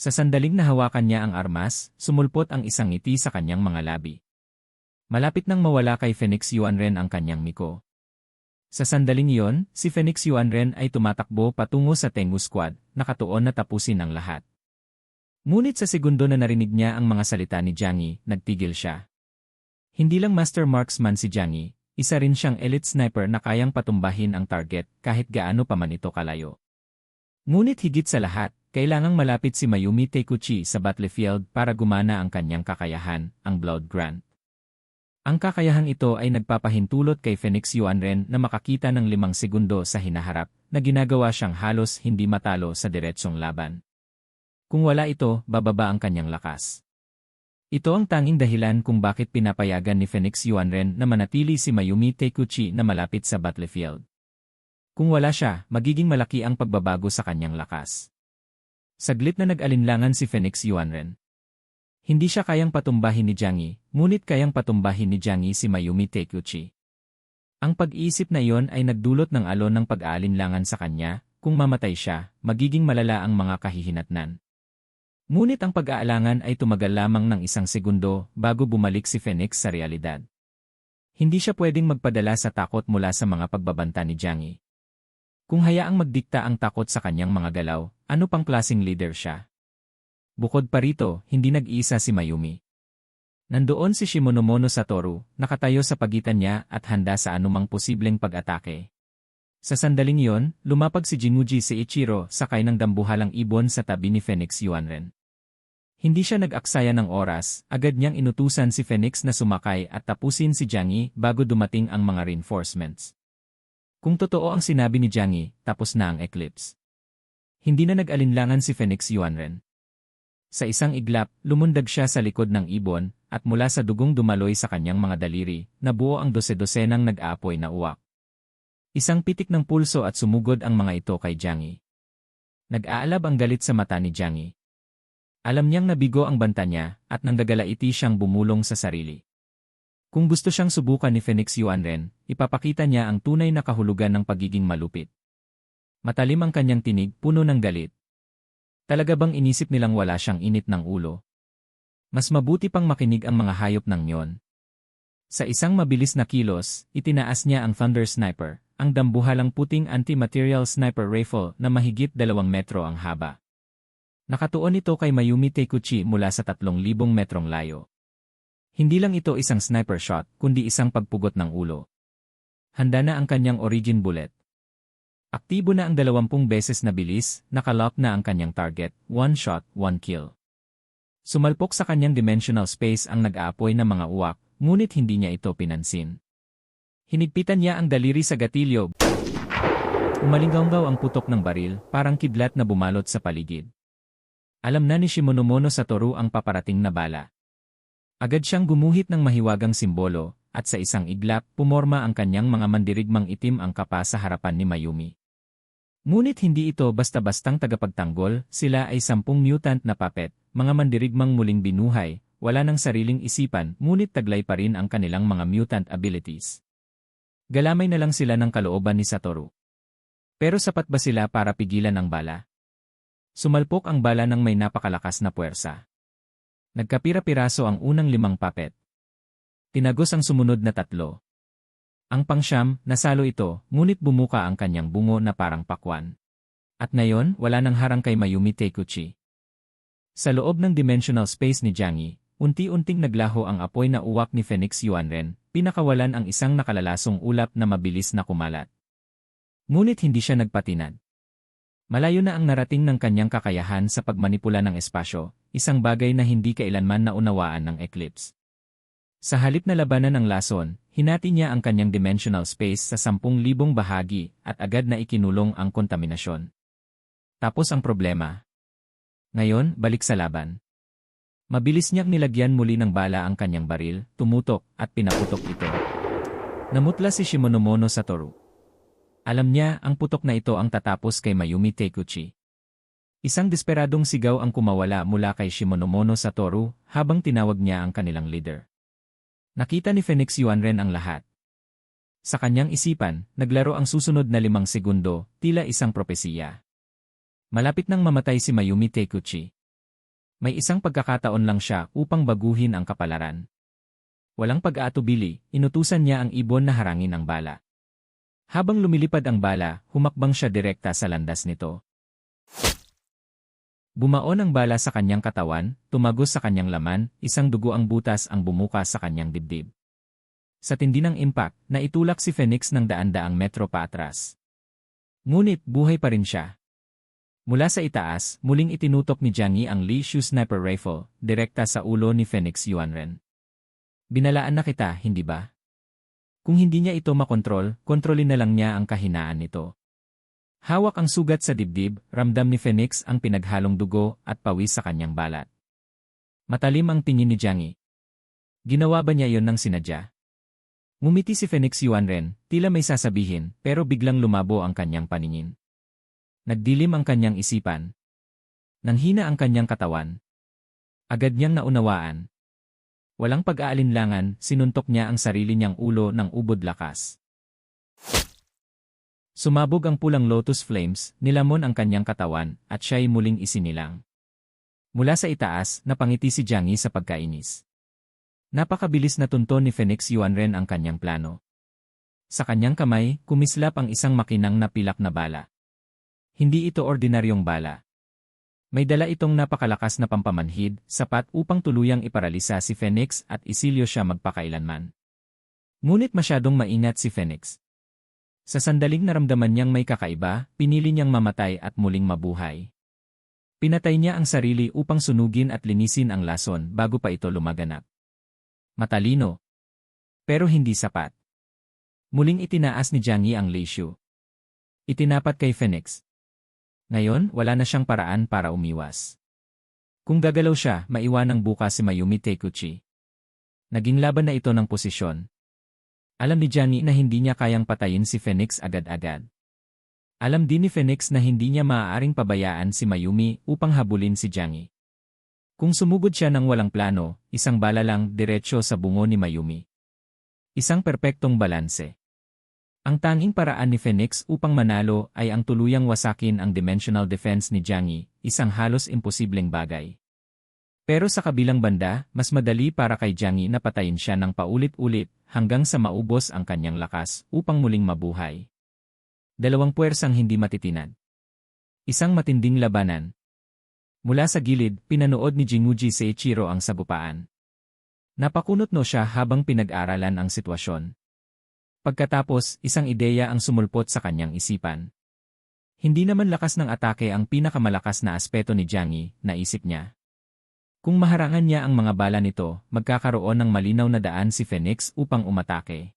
Sa sandaling nahawakan niya ang armas, sumulpot ang isang ngiti sa kanyang mga labi. Malapit nang mawala kay Phoenix Yuanren ang kanyang miko. Sa sandaling iyon, si Phoenix Yuanren ay tumatakbo patungo sa Tengu Squad, nakatuon na tapusin ang lahat. Ngunit sa segundo na narinig niya ang mga salita ni Jiang nagtigil siya. Hindi lang master marksman si Jiang isa rin siyang elite sniper na kayang patumbahin ang target kahit gaano pa man ito kalayo. Ngunit higit sa lahat, kailangang malapit si Mayumi Teikuchi sa battlefield para gumana ang kanyang kakayahan, ang Blood Grant. Ang kakayahang ito ay nagpapahintulot kay Phoenix Yuanren na makakita ng limang segundo sa hinaharap na ginagawa siyang halos hindi matalo sa diretsong laban. Kung wala ito, bababa ang kanyang lakas. Ito ang tanging dahilan kung bakit pinapayagan ni Phoenix Yuanren na manatili si Mayumi Teikuchi na malapit sa battlefield. Kung wala siya, magiging malaki ang pagbabago sa kanyang lakas. Saglit na nag-alinlangan si Phoenix Yuanren. Hindi siya kayang patumbahin ni Jiang ngunit kayang patumbahin ni Jiang si Mayumi Teikuchi. Ang pag-iisip na iyon ay nagdulot ng alon ng pag-aalinlangan sa kanya, kung mamatay siya, magiging malala ang mga kahihinatnan. Ngunit ang pag-aalangan ay tumagal lamang ng isang segundo bago bumalik si Phoenix sa realidad. Hindi siya pwedeng magpadala sa takot mula sa mga pagbabanta ni Jiang kung hayaang magdikta ang takot sa kanyang mga galaw, ano pang klasing leader siya? Bukod pa rito, hindi nag-iisa si Mayumi. Nandoon si Shimonomono Satoru, nakatayo sa pagitan niya at handa sa anumang posibleng pag-atake. Sa sandaling iyon, lumapag si Jinuji si Ichiro sakay ng dambuhalang ibon sa tabi ni Phoenix Yuanren. Hindi siya nag-aksaya ng oras, agad niyang inutusan si Phoenix na sumakay at tapusin si Jiangyi bago dumating ang mga reinforcements. Kung totoo ang sinabi ni Jiangyi, tapos na ang eclipse. Hindi na nag-alinlangan si Phoenix Yuanren. Sa isang iglap, lumundag siya sa likod ng ibon, at mula sa dugong dumaloy sa kanyang mga daliri, nabuo ang dose-dosenang nag-aapoy na uwak. Isang pitik ng pulso at sumugod ang mga ito kay Jiangyi. Nag-aalab ang galit sa mata ni Jiangyi. Alam niyang nabigo ang banta niya, at nang gagalaiti siyang bumulong sa sarili. Kung gusto siyang subukan ni Phoenix Yuanren, ipapakita niya ang tunay na kahulugan ng pagiging malupit. Matalim ang kanyang tinig, puno ng galit. Talaga bang inisip nilang wala siyang init ng ulo? Mas mabuti pang makinig ang mga hayop ng nyon. Sa isang mabilis na kilos, itinaas niya ang Thunder Sniper, ang dambuhalang puting anti-material sniper rifle na mahigit dalawang metro ang haba. Nakatuon ito kay Mayumi Teikuchi mula sa 3,000 metrong layo. Hindi lang ito isang sniper shot, kundi isang pagpugot ng ulo. Handa na ang kanyang origin bullet. Aktibo na ang dalawampung beses na bilis, nakalock na ang kanyang target, one shot, one kill. Sumalpok sa kanyang dimensional space ang nag-aapoy ng mga uwak, ngunit hindi niya ito pinansin. Hinigpitan niya ang daliri sa gatilyo. Umalinggaw ang putok ng baril, parang kidlat na bumalot sa paligid. Alam na ni Shimonomono Satoru ang paparating na bala. Agad siyang gumuhit ng mahiwagang simbolo, at sa isang iglap, pumorma ang kanyang mga mandirigmang itim ang kapa sa harapan ni Mayumi. Ngunit hindi ito basta-bastang tagapagtanggol, sila ay sampung mutant na puppet, mga mandirigmang muling binuhay, wala ng sariling isipan, ngunit taglay pa rin ang kanilang mga mutant abilities. Galamay na lang sila ng kalooban ni Satoru. Pero sapat ba sila para pigilan ang bala? Sumalpok ang bala ng may napakalakas na puwersa. Nagkapira-piraso ang unang limang puppet. Tinagos ang sumunod na tatlo. Ang pangsyam, nasalo ito, ngunit bumuka ang kanyang bungo na parang pakwan. At ngayon, wala nang harang kay Mayumi Teikuchi. Sa loob ng dimensional space ni Jiangyi, unti-unting naglaho ang apoy na uwak ni Phoenix Yuanren, pinakawalan ang isang nakalalasong ulap na mabilis na kumalat. Ngunit hindi siya nagpatinad. Malayo na ang narating ng kanyang kakayahan sa pagmanipula ng espasyo, isang bagay na hindi kailanman naunawaan ng Eclipse. Sa halip na labanan ng lason, hinati niya ang kanyang dimensional space sa 10,000 bahagi at agad na ikinulong ang kontaminasyon. Tapos ang problema. Ngayon, balik sa laban. Mabilis niyang nilagyan muli ng bala ang kanyang baril, tumutok, at pinaputok ito. Namutla si Shimonomono Satoru. Alam niya ang putok na ito ang tatapos kay Mayumi Teikuchi. Isang desperadong sigaw ang kumawala mula kay Shimonomono Satoru habang tinawag niya ang kanilang leader. Nakita ni Phoenix Yuanren ang lahat. Sa kanyang isipan, naglaro ang susunod na limang segundo, tila isang propesiya. Malapit nang mamatay si Mayumi Teikuchi. May isang pagkakataon lang siya upang baguhin ang kapalaran. Walang pag-aatubili, inutusan niya ang ibon na harangin ang bala. Habang lumilipad ang bala, humakbang siya direkta sa landas nito. Bumaon ang bala sa kanyang katawan, tumagos sa kanyang laman, isang dugo ang butas ang bumuka sa kanyang dibdib. Sa tindi ng impact, naitulak si Phoenix ng daan-daang metro paatras. Ngunit buhay pa rin siya. Mula sa itaas, muling itinutok ni Jiang ang Lee Shu sniper rifle, direkta sa ulo ni Phoenix Yuanren. Binalaan na kita, hindi ba? Kung hindi niya ito makontrol, kontrolin na lang niya ang kahinaan nito. Hawak ang sugat sa dibdib, ramdam ni Phoenix ang pinaghalong dugo at pawis sa kanyang balat. Matalim ang tingin ni Jiang Yi. Ginawa ba niya yon ng sinadya? Ngumiti si Phoenix Yuanren, tila may sasabihin, pero biglang lumabo ang kanyang paningin. Nagdilim ang kanyang isipan. Nanghina ang kanyang katawan. Agad niyang naunawaan. Walang pag-aalinlangan, sinuntok niya ang sarili niyang ulo ng ubod lakas. Sumabog ang pulang lotus flames, nilamon ang kanyang katawan, at siya'y muling isinilang. Mula sa itaas, napangiti si Jiang Yi sa pagkainis. Napakabilis na tunto ni Phoenix Yuanren ang kanyang plano. Sa kanyang kamay, kumislap ang isang makinang napilak na bala. Hindi ito ordinaryong bala. May dala itong napakalakas na pampamanhid, sapat upang tuluyang iparalisa si Phoenix at isilyo siya magpakailanman. Ngunit masyadong maingat si Phoenix. Sa sandaling naramdaman niyang may kakaiba, pinili niyang mamatay at muling mabuhay. Pinatay niya ang sarili upang sunugin at linisin ang lason bago pa ito lumaganap. Matalino. Pero hindi sapat. Muling itinaas ni Jiang Yi ang Leishu. Itinapat kay Phoenix. Ngayon, wala na siyang paraan para umiwas. Kung gagalaw siya, maiwanang bukas si Mayumi Teikuchi. Naging laban na ito ng posisyon. Alam ni Johnny na hindi niya kayang patayin si Phoenix agad-agad. Alam din ni Phoenix na hindi niya maaaring pabayaan si Mayumi upang habulin si Jiangyi. Kung sumugod siya ng walang plano, isang bala lang diretsyo sa bungo ni Mayumi. Isang perpektong balanse. Ang tanging paraan ni Phoenix upang manalo ay ang tuluyang wasakin ang dimensional defense ni Jiang Yi, isang halos imposibleng bagay. Pero sa kabilang banda, mas madali para kay Jiang Yi na patayin siya ng paulit-ulit hanggang sa maubos ang kanyang lakas upang muling mabuhay. Dalawang puwersang hindi matitinad. Isang matinding labanan. Mula sa gilid, pinanood ni Jinguji Seiichiro ang sagupaan. Napakunot no siya habang pinag-aralan ang sitwasyon. Pagkatapos, isang ideya ang sumulpot sa kanyang isipan. Hindi naman lakas ng atake ang pinakamalakas na aspeto ni Jiang Yi, naisip niya. Kung maharangan niya ang mga bala nito, magkakaroon ng malinaw na daan si Phoenix upang umatake.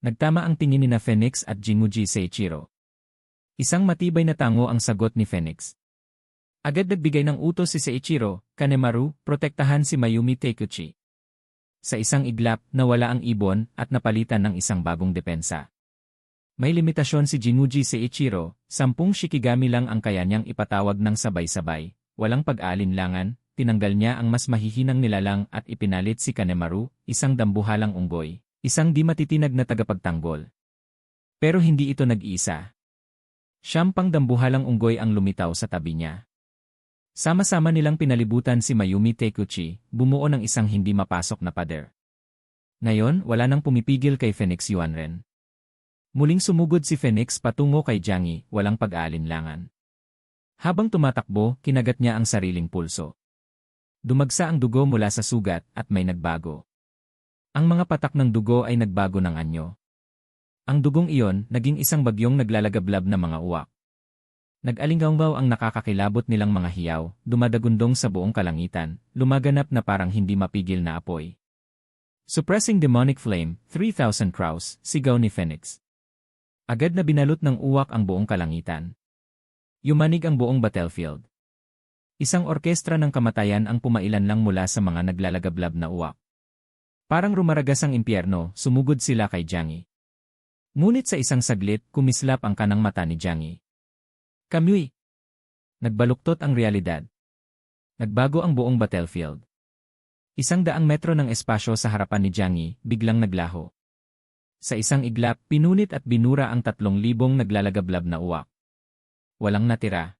Nagtama ang tingin ni na Phoenix at Jinguji Seiichiro. Isang matibay na tango ang sagot ni Phoenix. Agad nagbigay ng utos si Seiichiro, Kanemaru, protektahan si Mayumi Teikuchi. Sa isang iglap, nawala ang ibon at napalitan ng isang bagong depensa. May limitasyon si Jinuji Seiichiro, sampung shikigami lang ang kaya niyang ipatawag ng sabay-sabay, walang pag-aalinlangan, tinanggal niya ang mas mahihinang nilalang at ipinalit si Kanemaru, isang dambuhalang unggoy, isang di matitinag na tagapagtanggol. Pero hindi ito nag-iisa. Siyam pang dambuhalang unggoy ang lumitaw sa tabi niya. Sama-sama nilang pinalibutan si Mayumi Teikuchi, bumuo ng isang hindi mapasok na pader. Ngayon, wala nang pumipigil kay Phoenix Yuanren. Muling sumugod si Phoenix patungo kay Jiangyi, walang pag-aalinlangan. Habang tumatakbo, kinagat niya ang sariling pulso. Dumagsa ang dugo mula sa sugat at may nagbago. Ang mga patak ng dugo ay nagbago ng anyo. Ang dugong iyon naging isang bagyong naglalagablab na mga uwak. Nag-alinggaw ang nakakakilabot nilang mga hiyaw, dumadagundong sa buong kalangitan, lumaganap na parang hindi mapigil na apoy. Suppressing demonic flame, 3,000 crows, sigaw ni Phoenix. Agad na binalot ng uwak ang buong kalangitan. Yumanig ang buong battlefield. Isang orkestra ng kamatayan ang pumailan lang mula sa mga naglalagablab na uwak. Parang rumaragas ang impyerno, sumugod sila kay Jiangyi. Ngunit sa isang saglit, kumislap ang kanang mata ni Jiangyi. Kamui. Nagbaluktot ang realidad. Nagbago ang buong battlefield. Isang daang metro ng espasyo sa harapan ni Jiangyi, biglang naglaho. Sa isang iglap, pinunit at binura ang tatlong libong naglalagablab na uwak. Walang natira.